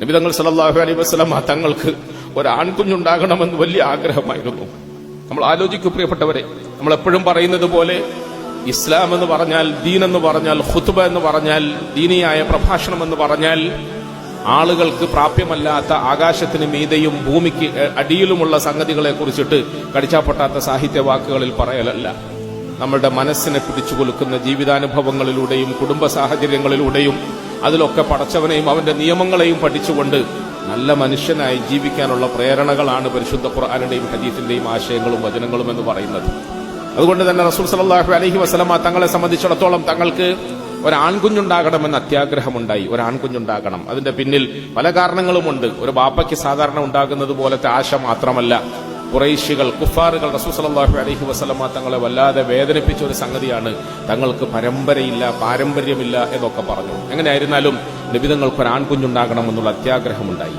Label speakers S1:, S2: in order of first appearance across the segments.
S1: നബിതങ്ങൾ സല്ലല്ലാഹു അലൈ വസല്ലമ തങ്ങൾക്ക് ഒരാൺകുഞ്ഞുണ്ടാകണമെന്ന് വലിയ ആഗ്രഹമായിരുന്നു. നമ്മൾ ആലോചിക്കൂ പ്രിയപ്പെട്ടവരെ നമ്മൾ എപ്പോഴും പറയുന്നത് പോലെ ഇസ്ലാം എന്ന് പറഞ്ഞാൽ ദീൻ എന്ന് പറഞ്ഞാൽ ഖുത്ബ എന്ന് പറഞ്ഞാൽ ദീനിയായ പ്രഭാഷണം എന്ന് പറഞ്ഞാൽ ആളുകൾക്ക് പ്രാപ്യമല്ലാത്ത ആകാശത്തിന് മീതയും ഭൂമിക്ക് അടിയിലുമുള്ള സംഗതികളെ കുറിച്ചിട്ട് കടിച്ചാപ്പൊട്ടാത്ത സാഹിത്യ വാക്കുകളിൽ പറയലല്ല. നമ്മളുടെ മനസ്സിനെ പിടിച്ചു കൊലുക്കുന്ന ജീവിതാനുഭവങ്ങളിലൂടെയും കുടുംബ സാഹചര്യങ്ങളിലൂടെയും അതിലൊക്കെ പടച്ചവനെയും അവന്റെ നിയമങ്ങളെയും പഠിച്ചുകൊണ്ട് നല്ല മനുഷ്യനായി ജീവിക്കാനുള്ള പ്രേരണകളാണ് പരിശുദ്ധ ഖുർആാനുടെയും ഹദീഫിന്റെയും ആശയങ്ങളും വചനങ്ങളും എന്ന് പറയുന്നത്. അതുകൊണ്ട് തന്നെ റസൂൽ സലാഹു അലഹി വസ്ലമ തങ്ങളെ സംബന്ധിച്ചിടത്തോളം തങ്ങൾക്ക് ഒരാൺകുഞ്ഞുണ്ടാകണമെന്ന് അത്യാഗ്രഹമുണ്ടായി. ഒരാൺകുഞ്ഞുണ്ടാകണം. അതിന്റെ പിന്നിൽ പല കാരണങ്ങളുമുണ്ട്. ഒരു ബാപ്പയ്ക്ക് സാധാരണ ഉണ്ടാകുന്നത് പോലത്തെ ആശ മാത്രമല്ല. കുറേശികൾ കുഫാറുകൾ റസൂസലാഹു അലഹി വസ്ലമ തങ്ങളെ വല്ലാതെ വേദനിപ്പിച്ച ഒരു സംഗതിയാണ് തങ്ങൾക്ക് പരമ്പരയില്ല പാരമ്പര്യമില്ല എന്നൊക്കെ പറഞ്ഞു. എങ്ങനെയായിരുന്നാലും നിബിതങ്ങൾക്ക് ഒരു ആൺകുഞ്ഞുണ്ടാകണമെന്നുള്ള അത്യാഗ്രഹമുണ്ടായി.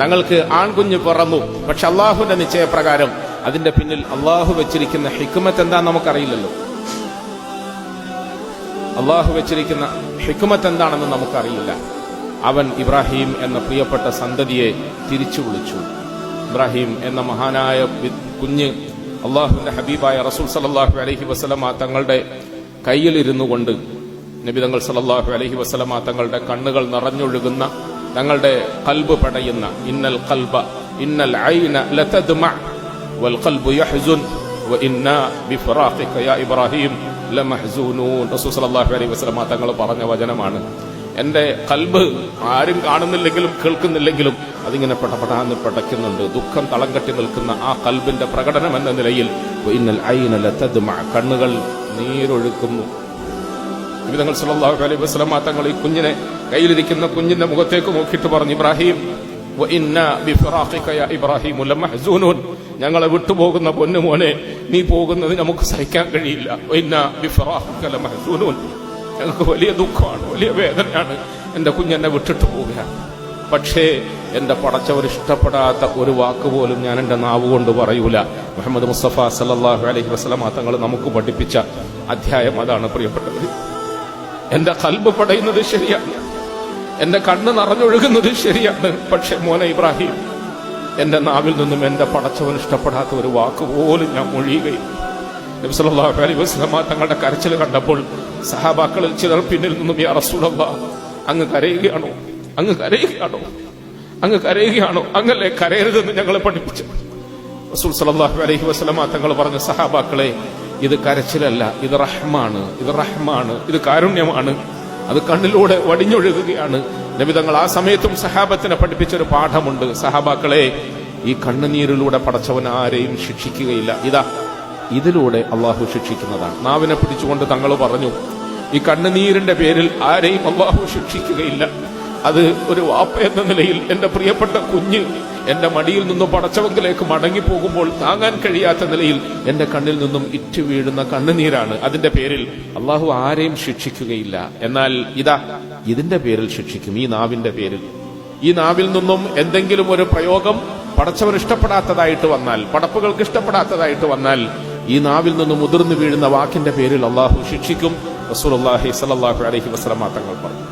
S1: തങ്ങൾക്ക് ആൺകുഞ്ഞ് പിറന്നു. പക്ഷെ അള്ളാഹുവിന്റെ നിശ്ചയപ്രകാരം അതിന്റെ പിന്നിൽ അള്ളാഹു വെച്ചിരിക്കുന്ന ഹിക്കുമത്ത് എന്താ നമുക്കറിയില്ലല്ലോ. അള്ളാഹു വെച്ചിരിക്കുന്ന ഹിക്കുമത്ത് എന്താണെന്ന് നമുക്കറിയില്ല. അവൻ ഇബ്രാഹിം എന്ന പ്രിയപ്പെട്ട സന്തതിയെ തിരിച്ചു വിളിച്ചു. ഇബ്രാഹിം എന്ന മഹാനായ കുഞ്ഞ് അള്ളാഹുവിന്റെ ഹബീബായ റസൂൽ സലല്ലാഹു അലഹി വസ്ലമ തങ്ങളുടെ കയ്യിലിരുന്നു കൊണ്ട് നബി തങ്ങൾ സലല്ലാഹു അലഹി വസ്ലമ തങ്ങളുടെ കണ്ണുകൾ നിറഞ്ഞൊഴുകുന്ന തങ്ങളുടെ കൽബ് പടയുന്ന ഇന്നൽ കൽബ ഇന്നൽ ഐന വൽ ഖൽബു ബിഫറാഖിക യാ ഇബ്രാഹിം ലമഹ്സൂനൂൻ. റസൂൽ സലല്ലാഹു അലൈഹി വസല്ലമ തങ്ങൾ പറഞ്ഞ വചനമാണ്. എന്റെ കൽബ് ആരും കാണുന്നില്ലെങ്കിലും കേൾക്കുന്നില്ലെങ്കിലും അതിങ്ങനെ പടപടാന്ന് പെടയ്ക്കുന്നുണ്ട്. ദുഃഖം തളം കെട്ടി നിൽക്കുന്ന ആ കൽബിന്റെ പ്രകടനം എന്ന നിലയിൽ കണ്ണുകൾ നീരൊഴുക്കുന്നു വിവിധങ്ങൾ സല്ലാഹു അലൈഹി വസ്ലമ തങ്ങൾ ഈ കുഞ്ഞിനെ കയ്യിലിരിക്കുന്ന കുഞ്ഞിന്റെ മുഖത്തേക്ക് നോക്കിയിട്ട് പറഞ്ഞു ഇബ്രാഹിം ഇബ്രാഹിം ഞങ്ങളെ വിട്ടുപോകുന്ന പൊന്നുമോനെ നീ പോകുന്നത് നമുക്ക് സഹിക്കാൻ കഴിയില്ല. ഞങ്ങൾക്ക് വലിയ ദുഃഖമാണ് വലിയ വേദനയാണ്. എന്റെ കുഞ്ഞെന്നെ വിട്ടിട്ട് പോവുകയാണ് പക്ഷേ എന്റെ പടച്ചവർ ഇഷ്ടപ്പെടാത്ത ഒരു വാക്ക് പോലും ഞാൻ എന്റെ നാവ് കൊണ്ട് പറയൂല. മുഹമ്മദ് മുസ്തഫ സല്ലല്ലാഹു അലഹി വസല്ലമ തങ്ങൾ നമുക്ക് പഠിപ്പിച്ച അധ്യായം അതാണ് പ്രിയപ്പെട്ടവർ എന്റെ കൽബ് പടയുന്നത് ശരിയാണ്. എന്റെ കണ്ണ് നിറഞ്ഞൊഴുകുന്നത് ശരിയാണ്. പക്ഷെ മോനെ ഇബ്രാഹിം എന്റെ നാവിൽ നിന്നും എന്റെ പടച്ചവൻ ഇഷ്ടപ്പെടാത്ത ഒരു വാക്ക് പോലും ഞാൻ മൊഴിയുകയും നബി സല്ലല്ലാഹു അലൈഹി വസല്ലമ തങ്ങളുടെ കരച്ചിൽ കണ്ടപ്പോൾ സഹാബാക്കളിൽ ചിലർ പിന്നിൽ നിന്നും യാ റസൂലല്ലാ അങ്ങ് കരയുകയാണോ? അങ്ങ് കരയുകയാണോ? അങ്ങ് കരയുകയാണോ? അങ്ങല്ലേ കരയരുതെന്ന് ഞങ്ങളെ പഠിപ്പിച്ചു റസൂൽ സല്ലല്ലാഹു അലൈഹി വസ്ലമ തങ്ങൾ പറഞ്ഞ സഹാബാക്കളെ ഇത് കരച്ചിലല്ല ഇത് റഹ്മാണ് ഇത് റഹ്മാണ് ഇത് കാരുണ്യമാണ്. അത് കണ്ണിലൂടെ വടിഞ്ഞൊഴുകുകയാണ്. നബിതങ്ങൾ ആ സമയത്തും സഹാബത്തിനെ പഠിപ്പിച്ചൊരു പാഠമുണ്ട്. സഹാബാക്കളെ ഈ കണ്ണുനീരിലൂടെ പടച്ചവൻ ആരെയും ശിക്ഷിക്കുകയില്ല. ഇതാ ഇതിലൂടെ അള്ളാഹു ശിക്ഷിക്കുന്നതാണ്. നാവിനെ പിടിച്ചുകൊണ്ട് തങ്ങൾ പറഞ്ഞു ഈ കണ്ണുനീരിന്റെ പേരിൽ ആരെയും അള്ളാഹു ശിക്ഷിക്കുകയില്ല. അത് ഒരു വാപ്പ എന്ന നിലയിൽ എന്റെ പ്രിയപ്പെട്ട കുഞ്ഞ് എന്റെ മടിയിൽ നിന്നും പടച്ചവങ്കിലേക്ക് മടങ്ങിപ്പോകുമ്പോൾ താങ്ങാൻ കഴിയാത്ത നിലയിൽ എന്റെ കണ്ണിൽ നിന്നും ഇറ്റു വീഴുന്ന കണ്ണുനീരാണ്. അതിന്റെ പേരിൽ അള്ളാഹു ആരെയും ശിക്ഷിക്കുകയില്ല. എന്നാൽ ഇതാ ഇതിന്റെ പേരിൽ ശിക്ഷിക്കും ഈ നാവിന്റെ പേരിൽ. ഈ നാവിൽ നിന്നും എന്തെങ്കിലും ഒരു പ്രയോഗം പടച്ചവർ ഇഷ്ടപ്പെടാത്തതായിട്ട് വന്നാൽ പടപ്പുകൾക്ക് ഇഷ്ടപ്പെടാത്തതായിട്ട് വന്നാൽ ഈ നാവിൽ നിന്നും മുതിർന്നു വീഴുന്ന വാക്കിന്റെ പേരിൽ അള്ളാഹു ശിക്ഷിക്കും. റസൂൽ അള്ളാഹി സലാഹു അലഹി വസ്ലമാ തങ്ങൾ പറഞ്ഞു.